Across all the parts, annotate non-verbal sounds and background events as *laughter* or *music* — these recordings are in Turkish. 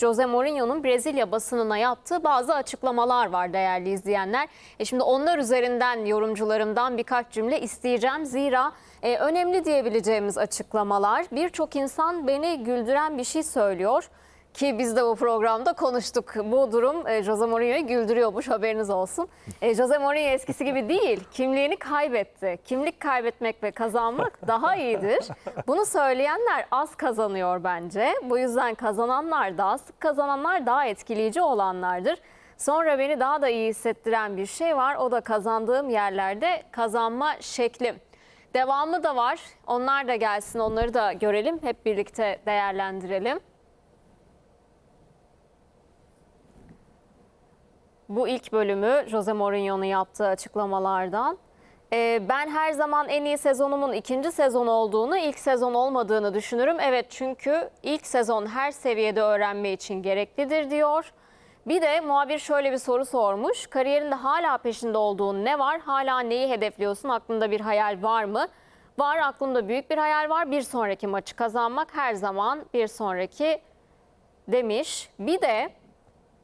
Jose Mourinho'nun Brezilya basınına yaptığı bazı açıklamalar var değerli izleyenler. E şimdi onlar üzerinden yorumcularımdan birkaç cümle isteyeceğim. Zira e, önemli diyebileceğimiz açıklamalar. Birçok insan beni güldüren bir şey söylüyor. Ki biz de bu programda konuştuk. Bu durum e, Jose Mourinho'yu güldürüyormuş haberiniz olsun. E, Jose Mourinho eskisi gibi değil. Kimliğini kaybetti. Kimlik kaybetmek ve kazanmak *laughs* daha iyidir. Bunu söyleyenler az kazanıyor bence. Bu yüzden kazananlar daha sık kazananlar daha etkileyici olanlardır. Sonra beni daha da iyi hissettiren bir şey var. O da kazandığım yerlerde kazanma şeklim. Devamı da var. Onlar da gelsin. Onları da görelim. Hep birlikte değerlendirelim. Bu ilk bölümü Jose Mourinho'nun yaptığı açıklamalardan. Ee, ben her zaman en iyi sezonumun ikinci sezon olduğunu, ilk sezon olmadığını düşünürüm. Evet çünkü ilk sezon her seviyede öğrenme için gereklidir diyor. Bir de muhabir şöyle bir soru sormuş. Kariyerinde hala peşinde olduğun ne var? Hala neyi hedefliyorsun? Aklında bir hayal var mı? Var aklımda büyük bir hayal var. Bir sonraki maçı kazanmak her zaman bir sonraki demiş. Bir de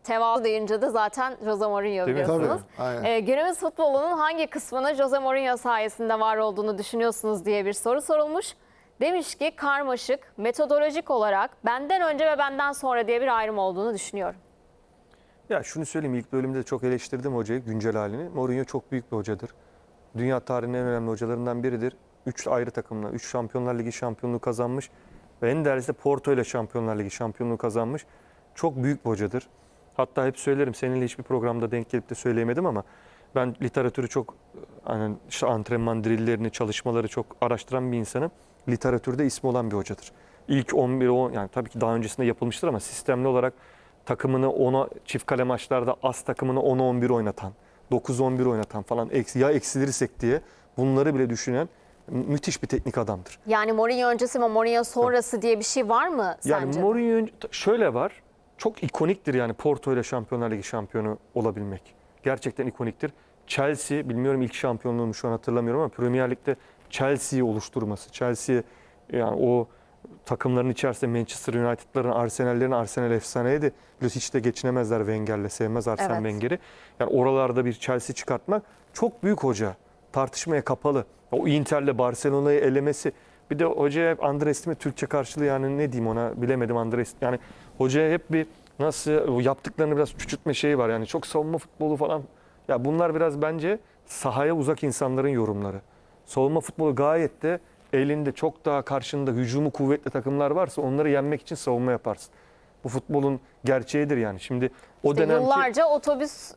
Tevazu deyince de zaten Jose Mourinho Değil mi? biliyorsunuz. Tabii, aynen. Ee, günümüz futbolunun hangi kısmını Jose Mourinho sayesinde var olduğunu düşünüyorsunuz diye bir soru sorulmuş. Demiş ki karmaşık, metodolojik olarak benden önce ve benden sonra diye bir ayrım olduğunu düşünüyorum. Ya şunu söyleyeyim ilk bölümde de çok eleştirdim hocayı güncel halini. Mourinho çok büyük bir hocadır. Dünya tarihinin en önemli hocalarından biridir. Üç ayrı takımla, üç Şampiyonlar Ligi şampiyonluğu kazanmış. Ve en değerlisi de Porto ile Şampiyonlar Ligi şampiyonluğu kazanmış. Çok büyük bir hocadır. Hatta hep söylerim seninle hiçbir programda denk gelip de söyleyemedim ama ben literatürü çok hani işte antrenman drillerini, çalışmaları çok araştıran bir insanım. Literatürde ismi olan bir hocadır. İlk 11 10 yani tabii ki daha öncesinde yapılmıştır ama sistemli olarak takımını 10'a çift kale maçlarda az takımını 10'a 11 oynatan, 9-11 oynatan falan eksi, ya eksilirsek diye bunları bile düşünen mü- müthiş bir teknik adamdır. Yani Mourinho öncesi mi Mourinho sonrası diye bir şey var mı Yani sence? Mourinho şöyle var. Çok ikoniktir yani Porto ile Şampiyonlar Ligi şampiyonu olabilmek. Gerçekten ikoniktir. Chelsea bilmiyorum ilk şampiyonluğunu şu an hatırlamıyorum ama Premier Lig'de Chelsea'yi oluşturması. Chelsea yani o takımların içerisinde Manchester United'ların, Arsenal'lerin Arsenal efsaneydi. Biliyorsun hiç de geçinemezler Wenger'le. Sevmez Arsene Evet. Wenger'i. Yani oralarda bir Chelsea çıkartmak çok büyük hoca. Tartışmaya kapalı. O Inter'le Barcelona'yı elemesi. Bir de hocaya hep underestimate Türkçe karşılığı yani ne diyeyim ona bilemedim underestimate. Yani hocaya hep bir nasıl o yaptıklarını biraz küçültme şeyi var. Yani çok savunma futbolu falan. Ya bunlar biraz bence sahaya uzak insanların yorumları. Savunma futbolu gayet de elinde çok daha karşında hücumu kuvvetli takımlar varsa onları yenmek için savunma yaparsın. Bu futbolun gerçeğidir yani. Şimdi o İşte dönemki Yıllarca otobüs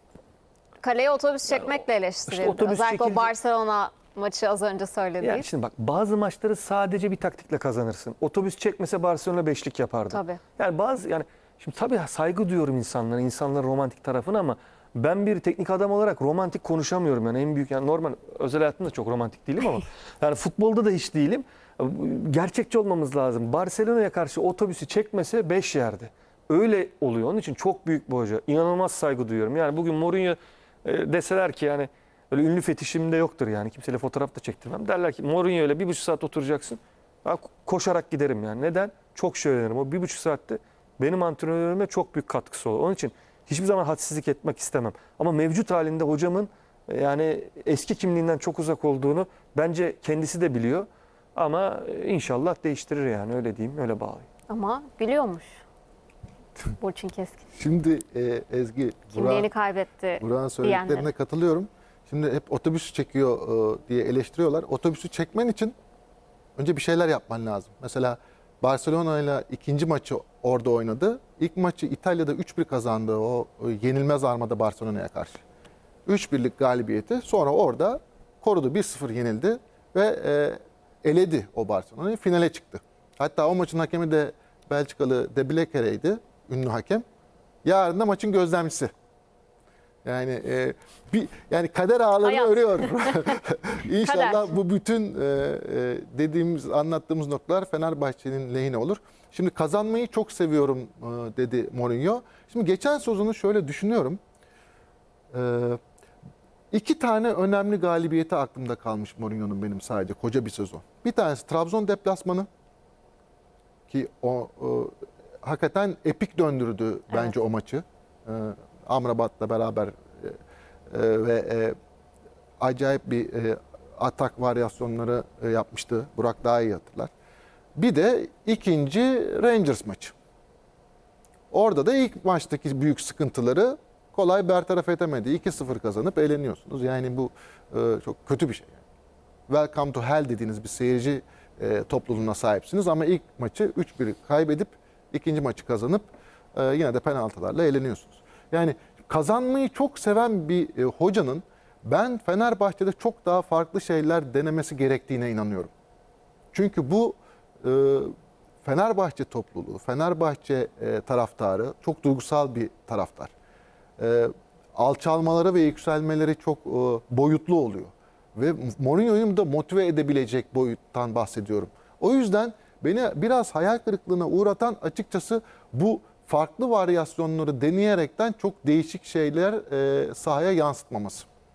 kaleye otobüs çekmekle eleştirildi. otobüs Özellikle o çekilecek- Barcelona maçı az önce söylediği. yani şimdi bak bazı maçları sadece bir taktikle kazanırsın. Otobüs çekmese Barcelona beşlik yapardı. Tabii. Yani bazı yani şimdi tabii saygı duyuyorum insanlara, insanların romantik tarafına ama ben bir teknik adam olarak romantik konuşamıyorum yani en büyük yani normal özel hayatımda çok romantik değilim ama *laughs* yani futbolda da hiç değilim. Gerçekçi olmamız lazım. Barcelona'ya karşı otobüsü çekmese 5 yerdi. Öyle oluyor. Onun için çok büyük bir hoca. İnanılmaz saygı duyuyorum. Yani bugün Mourinho e, deseler ki yani öyle ünlü fetişim de yoktur yani. Kimseyle fotoğraf da çektirmem. Derler ki Mourinho ile bir buçuk saat oturacaksın. Ben koşarak giderim yani. Neden? Çok şey öğrenirim. O bir buçuk saatte benim antrenörüme çok büyük katkısı olur. Onun için hiçbir zaman hadsizlik etmek istemem. Ama mevcut halinde hocamın e, yani eski kimliğinden çok uzak olduğunu bence kendisi de biliyor. Ama e, inşallah değiştirir yani öyle diyeyim, öyle bağlayayım. Ama biliyormuş. *laughs* Burçin Keskin. Şimdi e, Ezgi, Kimliğini Burak, kaybetti. Burak'ın söylediklerine diyenlerin. katılıyorum. Şimdi hep otobüs çekiyor e, diye eleştiriyorlar. Otobüsü çekmen için önce bir şeyler yapman lazım. Mesela Barcelona ile ikinci maçı orada oynadı. İlk maçı İtalya'da 3-1 kazandı o e, yenilmez armada Barcelona'ya karşı. 3-1'lik galibiyeti sonra orada korudu 1-0 yenildi ve e, eledi o Barcelona'yı finale çıktı. Hatta o maçın hakemi de Belçikalı De Bleckere'ydi, ünlü hakem. Yarın da maçın gözlemcisi. Yani e, bir yani kader ağlarını Hayat. örüyor. *laughs* *laughs* İnşallah Kader. bu bütün e, e, dediğimiz anlattığımız noktalar Fenerbahçe'nin lehine olur. Şimdi kazanmayı çok seviyorum e, dedi Mourinho. Şimdi geçen sezonu şöyle düşünüyorum. E, iki tane önemli galibiyeti aklımda kalmış Mourinho'nun benim sadece koca bir sezon. Bir tanesi Trabzon deplasmanı ki o, o hakikaten epik döndürdü bence o maçı. E, Amrabat'la beraber e, e, ve e, acayip bir e, atak varyasyonları e, yapmıştı. Burak daha iyi hatırlar. Bir de ikinci Rangers maçı. Orada da ilk maçtaki büyük sıkıntıları kolay bertaraf edemedi. 2-0 kazanıp eğleniyorsunuz. Yani bu e, çok kötü bir şey. Welcome to hell dediğiniz bir seyirci e, topluluğuna sahipsiniz ama ilk maçı 3-1 kaybedip ikinci maçı kazanıp e, yine de penaltılarla eğleniyorsunuz. Yani kazanmayı çok seven bir e, hocanın ben Fenerbahçe'de çok daha farklı şeyler denemesi gerektiğine inanıyorum. Çünkü bu e, Fenerbahçe topluluğu, Fenerbahçe e, taraftarı çok duygusal bir taraftar. E, alçalmaları ve yükselmeleri çok e, boyutlu oluyor. Ve Mourinho'yu da motive edebilecek boyuttan bahsediyorum. O yüzden beni biraz hayal kırıklığına uğratan açıkçası bu farklı varyasyonları deneyerekten çok değişik şeyler e, sahaya yansıtmaması.